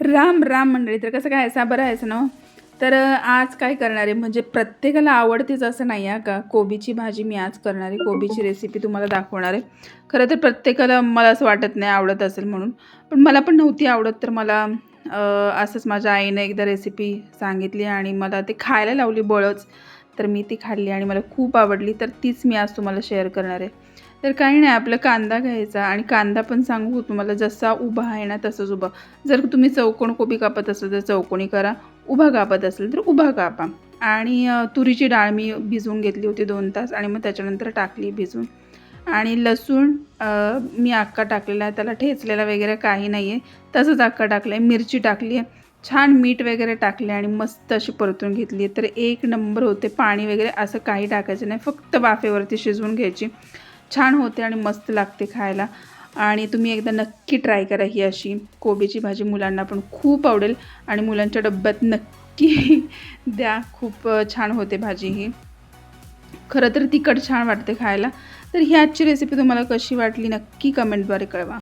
राम राम मंडळी. तर कसं काय आहे बरं आहेस ना हो? तर आज काय करणार आहे? म्हणजे प्रत्येकाला आवडतेच असं नाही आहे का? कोबीची भाजी मी आज करणार आहे. कोबीची रेसिपी तुम्हाला दाखवणार आहे. खरं तर प्रत्येकाला मला असं वाटत नाही आवडत असेल म्हणून. पण मला पण नव्हती आवडत तर मला असंच माझ्या आईनं एकदा रेसिपी सांगितली आणि मला ते खायला लावली बळच. तर मी ती खाल्ली आणि मला खूप आवडली. तर तीच मी आज तुम्हाला शेअर करणार आहे. तर काही नाही आपलं कांदा घ्यायचा आणि कांदा पण सांगू तुम्हाला जसा उभा आहे ना तसंच उभा. जर तुम्ही चौकोन कोबी कापत असाल तर चौकोनी करा उभा कापत असेल तर उभा कापा. आणि तुरीची डाळ मी भिजवून घेतली होती दोन तास आणि मग त्याच्यानंतर टाकली भिजून आणि लसूण मी अक्का टाकलेला आहे त्याला ठेचलेला वगैरे काही नाही आहे तसंच अक्का टाकलं आहे मिरची टाकली आहे छान मीठ वगैरे टाकले आणि मस्त अशी परतून घेतली. तर एक नंबर होते पाणी वगैरे असं काही टाकायचं नाही. फक्त वाफेवरती शिजवून घ्यायची. छान होते आणि मस्त लागते खायला. आणि तुम्ही एकदा नक्की ट्राय करा ही अशी. कोबीची भाजी मुलांना पण खूप आवडेल. आणि मुलांच्या डब्यात नक्की द्या. खूप छान होते भाजी ही. खरं तर तिखट छान वाटते खायला. तर ही आजची रेसिपी तुम्हाला कशी वाटली नक्की कमेंटद्वारे कळवा.